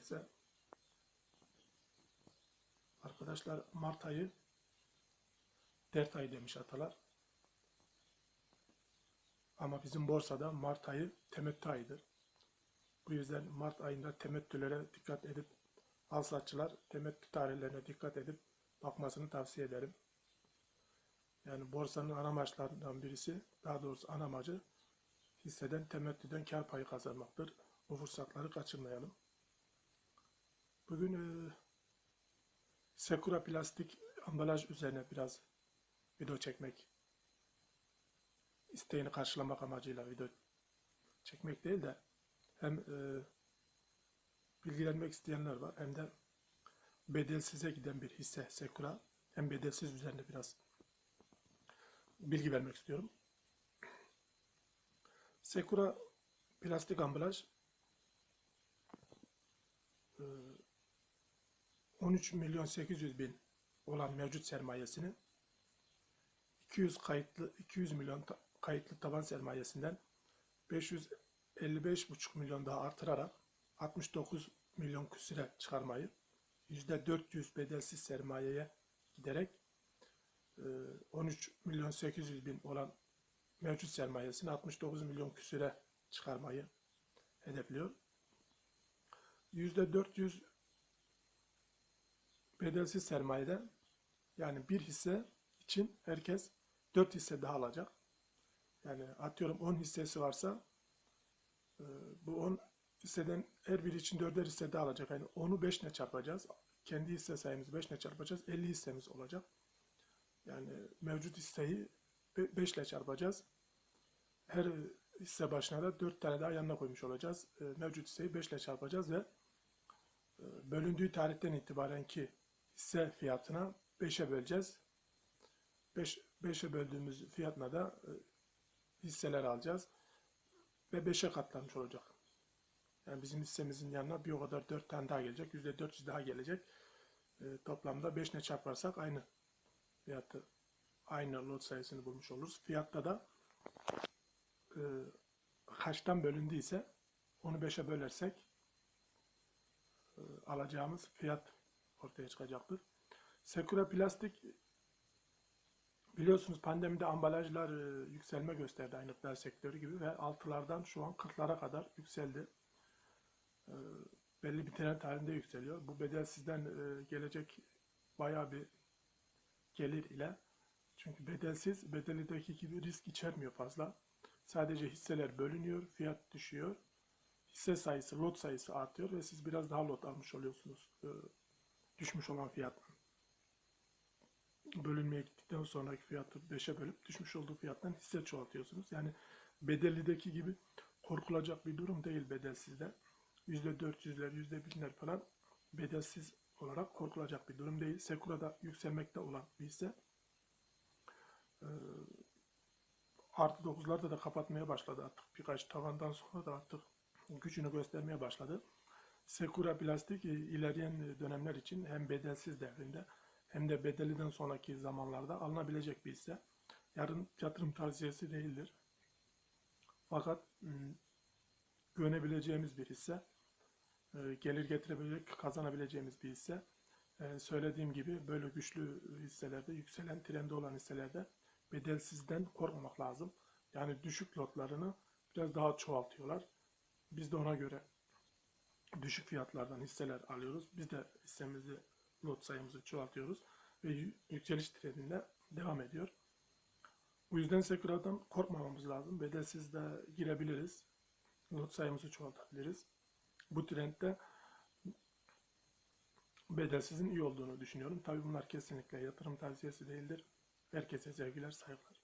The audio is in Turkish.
hisse. Arkadaşlar Mart ayı dert ayı demiş atalar. Ama bizim borsada Mart ayı temettü ayıdır. Bu yüzden Mart ayında temettülere dikkat edip al satçılar temettü tarihlerine dikkat edip bakmasını tavsiye ederim. Yani borsanın ana amaçlarından birisi, daha doğrusu ana amacı hisseden temettüden kar payı kazanmaktır. Bu fırsatları kaçırmayalım. Bugün e, Sekura plastik ambalaj üzerine biraz video çekmek isteğini karşılamak amacıyla video çekmek değil de hem e, bilgilenmek isteyenler var hem de bedelsize giden bir hisse Sekura hem bedelsiz üzerine biraz bilgi vermek istiyorum. Sekura plastik ambalaj e, 13 milyon 800 bin olan mevcut sermayesini 200 kayıtlı 200 milyon ta- kayıtlı taban sermayesinden 555,5 milyon daha artırarak 69 milyon küsüre çıkarmayı %400 bedelsiz sermayeye giderek e, 13 milyon 800 bin olan mevcut sermayesini 69 milyon küsüre çıkarmayı hedefliyor. %400 bedelsiz sermayeden yani bir hisse için herkes 4 hisse daha alacak. Yani atıyorum 10 hissesi varsa e, bu 10 hisseden her biri için 4'er hisse daha alacak. Yani 10'u 5 ile çarpacağız. Kendi hisse sayımızı 5 ile çarpacağız. 50 hissemiz olacak. Yani mevcut hisseyi 5 ile çarpacağız. Her hisse başına da 4 tane daha yanına koymuş olacağız. E, Mevcut hisseyi 5 ile çarpacağız ve e, bölündüğü tarihten itibaren ki hisse fiyatına 5'e böleceğiz. 5 5'e böldüğümüz fiyatına da e, hisseler alacağız ve 5'e katlanmış olacak. Yani bizim hissemizin yanına bir o kadar 4 tane daha gelecek. %400 daha gelecek. E, toplamda 5 ile çarparsak aynı fiyatı aynı lot sayısını bulmuş oluruz. Fiyatta da e, kaçtan bölündüyse onu 5'e bölersek e, alacağımız fiyat ortaya çıkacaktır. Sekura Plastik biliyorsunuz pandemide ambalajlar e, yükselme gösterdi aynı gıda sektörü gibi ve altılardan şu an 40'lara kadar yükseldi. E, belli bir trend halinde yükseliyor. Bu bedelsizden e, gelecek bayağı bir gelir ile çünkü bedelsiz bedelideki gibi risk içermiyor fazla. Sadece hisseler bölünüyor, fiyat düşüyor. Hisse sayısı, lot sayısı artıyor ve siz biraz daha lot almış oluyorsunuz. Düşmüş olan fiyattan. Bölünmeye gittikten sonraki fiyatı 5'e bölüp düşmüş olduğu fiyattan hisse çoğaltıyorsunuz. Yani bedellideki gibi korkulacak bir durum değil bedelsizde. %400'ler, %1000'ler falan bedelsiz olarak korkulacak bir durum değil. Sekura'da yükselmekte olan bir hisse. Ee, artı 9'larda da kapatmaya başladı artık. Birkaç tavandan sonra da artık gücünü göstermeye başladı. Sekura Plastik e, ilerleyen dönemler için hem bedelsiz devrinde hem de bedeliden sonraki zamanlarda alınabilecek bir hisse. Yarın yatırım tavsiyesi değildir. Fakat ım, güvenebileceğimiz bir hisse. E, Gelir getirebilecek, kazanabileceğimiz bir hisse. E, Söylediğim gibi böyle güçlü hisselerde, yükselen trendi olan hisselerde bedelsizden korkmamak lazım. Yani düşük lotlarını biraz daha çoğaltıyorlar. Biz de ona göre düşük fiyatlardan hisseler alıyoruz. Biz de hissemizi, lot sayımızı çoğaltıyoruz ve yü- yükseliş trendinde devam ediyor. Bu yüzden Sekura'dan korkmamamız lazım. Bedelsiz de girebiliriz. Lot sayımızı çoğaltabiliriz. Bu trendde bedelsizin iyi olduğunu düşünüyorum. Tabii bunlar kesinlikle yatırım tavsiyesi değildir. Herkese sevgiler, saygılar.